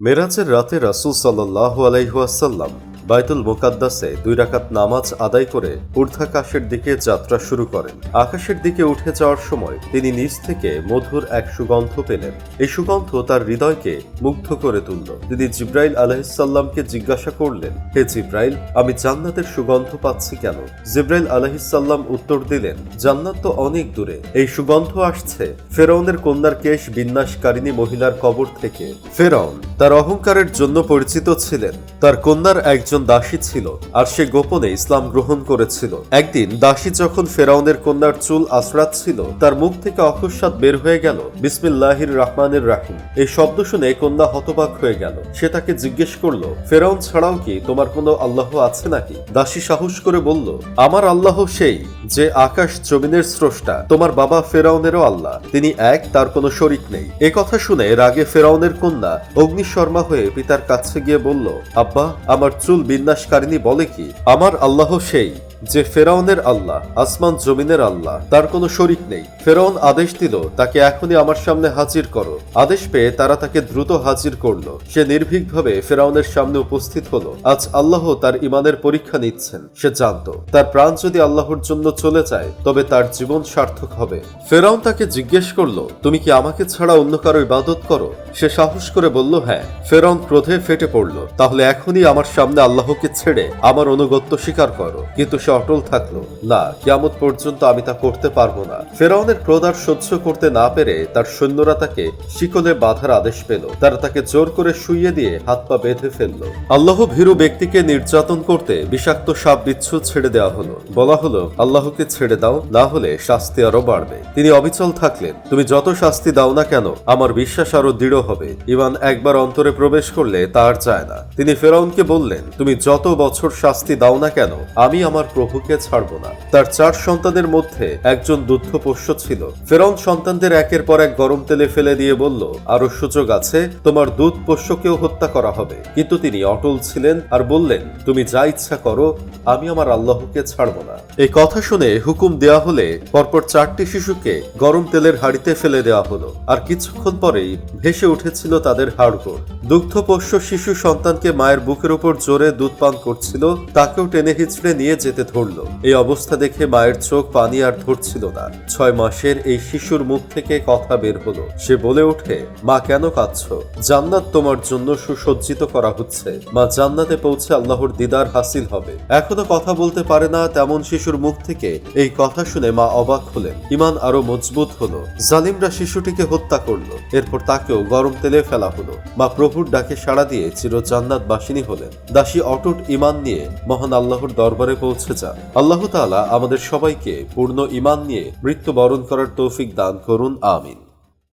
মেরাজের রাতে রাসুল সাল্লাহ আলাইহাসাল্লাম বাইতুল মোকাদ্দাসে দুই রাকাত নামাজ আদায় করে ঊর্ধ্বাকাশের দিকে যাত্রা শুরু করেন। আকাশের দিকে উঠে যাওয়ার সময় তিনি নিজ থেকে মধুর এক সুগন্ধ পেলেন। এই সুগন্ধ তার হৃদয়কে মুগ্ধ করে তুলল। তিনি জিব্রাইল আলহিসাল্লামকে জিজ্ঞাসা করলেন, হে জিব্রাইল, আমি জান্নাতের সুগন্ধ পাচ্ছি কেন? জিব্রাইল আলহিসাল্লাম উত্তর দিলেন, জান্নাত তো অনেক দূরে। এই সুগন্ধ আসছে ফেরাউনের কন্যার কেশ বিন্যাসকারিণী মহিলার কবর থেকে। ফেরাউন তার অহংকারের জন্য পরিচিত ছিলেন। তার কন্যার একজন দাসী ছিল আর সে গোপনে ইসলাম গ্রহণ করেছিল। একদিন দাসী যখন ফেরাউনের কন্যার চুল আশ্রাচ্ছিল তার মুখ থেকে অকস্মাৎ বের হয়ে গেল, বিসমিল্লাহির রহমানের রাহিম। এই শব্দ শুনে কন্যা হতবাক হয়ে গেল। সে তাকে জিজ্ঞেস করল, ফেরাউন ছাড়াও কি তোমার কোনো আল্লাহ আছে নাকি? দাসী সাহস করে বলল, আমার আল্লাহ সেই, যে আকাশ জমিনের স্রষ্টা। তোমার বাবা ফেরাউনেরও আল্লাহ, তিনি এক, তার কোনো শরিক নেই। এ কথা শুনে রাগে ফেরাউনের কন্যা অগ্নিশর্মা হয়ে পিতার কাছে গিয়ে বলল, আব্বা, আমার চুল বিন্যাসকারিনী বলে কি? আমার আল্লাহ সেই। যে ফেরাউনের আল্লাহ, আসমান জমিনের আল্লাহ, তার কোনো শরিক নেই। ফেরাউন আদেশ দিল, তাকে এখনই আমার সামনে হাজির করো। আদেশ পেয়ে তারা তাকে দ্রুত হাজির করল। সে নির্ভীকভাবে ফেরাউনের সামনে উপস্থিত হলো। আজ আল্লাহ তার ইমানের পরীক্ষা নিচ্ছেন। সে জানতো, তার প্রাণ যদি আল্লাহর জন্য চলে যায়, তবে তার জীবন সার্থক হবে। ফেরাউন তাকে জিজ্ঞেস করল, তুমি কি আমাকে ছাড়া অন্য কারও ইবাদত করো? সে সাহস করে বলল হ্যাঁ। ফেরাউন ক্রোধে ফেটে পড়ল, তাহলে এখনই আমার সামনে আল্লাহকে ছেড়ে আমার অনুগত্য স্বীকার করো। কিন্তু সে অটল থাকল। না, কিয়ামত পর্যন্ত আমি তা করতে পারব না। ফেরাউনের ক্রোধ আর সহ্য করতে না পেরে তার সৈন্যরা তাকে শিকলে বাঁধার আদেশ পেল। তারা তাকে জোর করে শুইয়ে দিয়ে হাত পা বেঁধে ফেলল। আল্লাহ ভীরু ব্যক্তিকে নির্যাতন করতে বিষাক্ত সাপ বিচ্ছু ছেড়ে দেওয়া হলো। বলা হলো, আল্লাহকে ছেড়ে দাও, না হলে শাস্তি আরও বাড়বে। তিনি অবিচল থাকলেন, তুমি যত শাস্তি দাও না কেন, আমার বিশ্বাস আরও দৃঢ় হবে। ইমান একবার অন্তরে প্রবেশ করলে তার যায় না। তিনি ফেরাউনকে বললেন, তুমি যত বছর শাস্তি দাও না কেন, আমি আমার প্রভুকে ছাড়ব না। তার চার সন্তানের মধ্যে একজন দুগ্ধ পোষ্য ছিল। ফেরাউন সন্তানদের একের পর এক গরম তেলে ফেলে দিয়ে বলল, আরও সুযোগ আছে, তোমার দুধ পোষ্যকেও হত্যা করা হবে। কিন্তু তিনি অটল ছিলেন আর বললেন, তুমি যা ইচ্ছা করো, আমি আমার আল্লাহকে ছাড়ব না। এই কথা শুনে হুকুম দেয়া হলে পরপর চারটি শিশুকে গরম তেলের হাড়িতে ফেলে দেওয়া হলো। আর কিছুক্ষণ পরেই ভেসে উঠেছিল তাদের হাড়গোড়। দুগ্ধপোষ্য শিশু সন্তানকে মায়ের বুকের উপর জোরে দুধ পান করছিল, তাকেও টেনে হিচড়ে নিয়ে যেতে ধরল। এই অবস্থা দেখে মায়ের চোখ পানি আর ধরছিল না। ছয় মাসের এই শিশুর মুখ থেকে কথা বের হলো। সে বলে ওঠে, মা, কেন কাঁদছ? জান্নাত তোমার জন্য সুসজ্জিত করা হচ্ছে। মা, জান্নাতে পৌঁছে আল্লাহর দিদার হাসিল হবে। এখনও কথা বলতে পারে না তেমন শিশুর মুখ থেকে। এই কথা শুনে মা অবাক হলেন। ইমান আরও মজবুত হলো। জালিমরা শিশুটিকে হত্যা করল। এরপর তাকেও গরম তেলে ফেলা হলো। মা প্রভুর ডাকে সাড়া দিয়ে চির জান্নাত বাসিনী হলেন। দাসী অটুট ইমান নিয়ে মহান আল্লাহর দরবারে পৌঁছে যান আল্লাহ তালা আমাদের সবাইকে পূর্ণ ইমান নিয়ে মৃত্যুবরণ করার তৌফিক দান করুন আমিন।